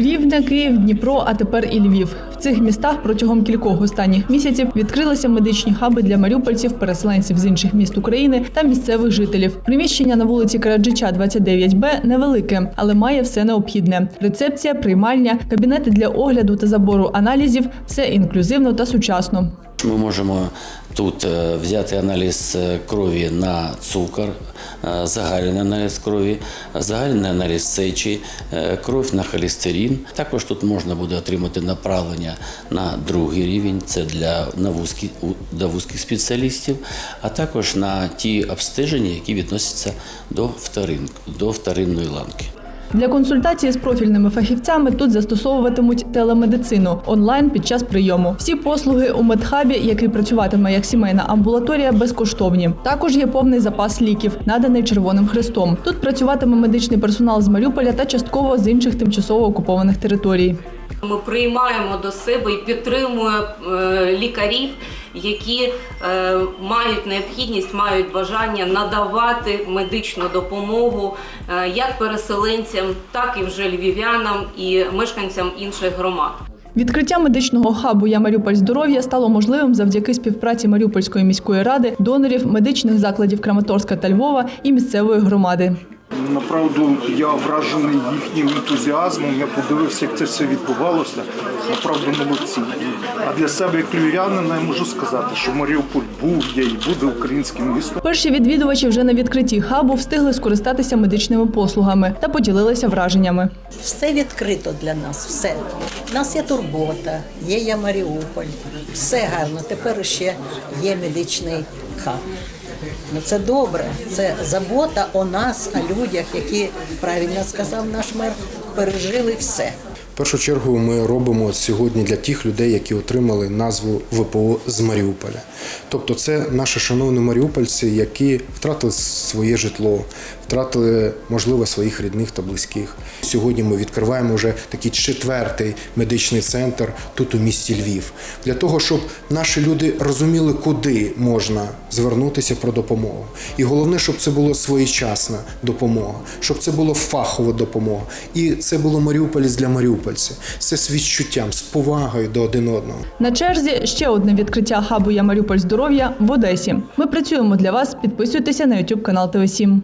Рівне, Київ, Дніпро, а тепер і Львів. В цих містах протягом кількох останніх місяців відкрилися медичні хаби для маріупольців, переселенців з інших міст України та місцевих жителів. Приміщення на вулиці Караджича, 29Б невелике, але має все необхідне: рецепція, приймальня, кабінети для огляду та забору аналізів все інклюзивно та сучасно. Ми можемо тут е, взяти аналіз е, крові на цукор, е, загальний аналіз крові, загальний аналіз сечі, кров на холестерин. Також тут можна буде отримати направлення на другий рівень, це для на вузькі, для вузьких спеціалістів, а також на ті обстеження, які відносяться до, вторин, до вторинної ланки. Для консультації з профільними фахівцями тут застосовуватимуть телемедицину онлайн під час прийому. Всі послуги у медхабі, який працюватиме як сімейна амбулаторія, безкоштовні. Також є повний запас ліків, наданий Червоним Хрестом. Тут працюватиме медичний персонал з Маріуполя та частково з інших тимчасово окупованих територій. Ми приймаємо до себе і підтримуємо е, лікарів, які е, мають необхідність, мають бажання надавати медичну допомогу е, як переселенцям, так і вже львів'янам і мешканцям інших громад. Відкриття медичного хабу Я Маріуполь здоров'я стало можливим завдяки співпраці Маріупольської міської ради, донорів, медичних закладів Краматорська та Львова і місцевої громади. Направду я вражений їхнім ентузіазмом. Я подивився, як це все відбувалося. Направду молодці. А для себе як львів'янина я можу сказати, що Маріуполь був, є і буде українським містом. Перші відвідувачі вже на відкритті хабу встигли скористатися медичними послугами та поділилися враженнями. Все відкрито для нас, все. У нас є турбота, є я Маріуполь, все гарно. Тепер ще є медичний хаб. Ну це добре. Це забота о нас, о людях, які правильно сказав наш мер, пережили все. В першу чергу ми робимо сьогодні для тих людей, які отримали назву ВПО з Маріуполя. Тобто, це наші шановні маріупольці, які втратили своє житло, втратили, можливо, своїх рідних та близьких. Сьогодні ми відкриваємо вже такий четвертий медичний центр тут у місті Львів, для того, щоб наші люди розуміли, куди можна звернутися про допомогу. І головне, щоб це було своєчасна допомога, щоб це було фахова допомога. І це було Маріуполець для маріупольців. Це з відчуттям, з повагою до один одного. На черзі ще одне відкриття хабу Я Маріуполь здоров'я в Одесі. Ми працюємо для вас. Підписуйтеся на YouTube канал ТВ 7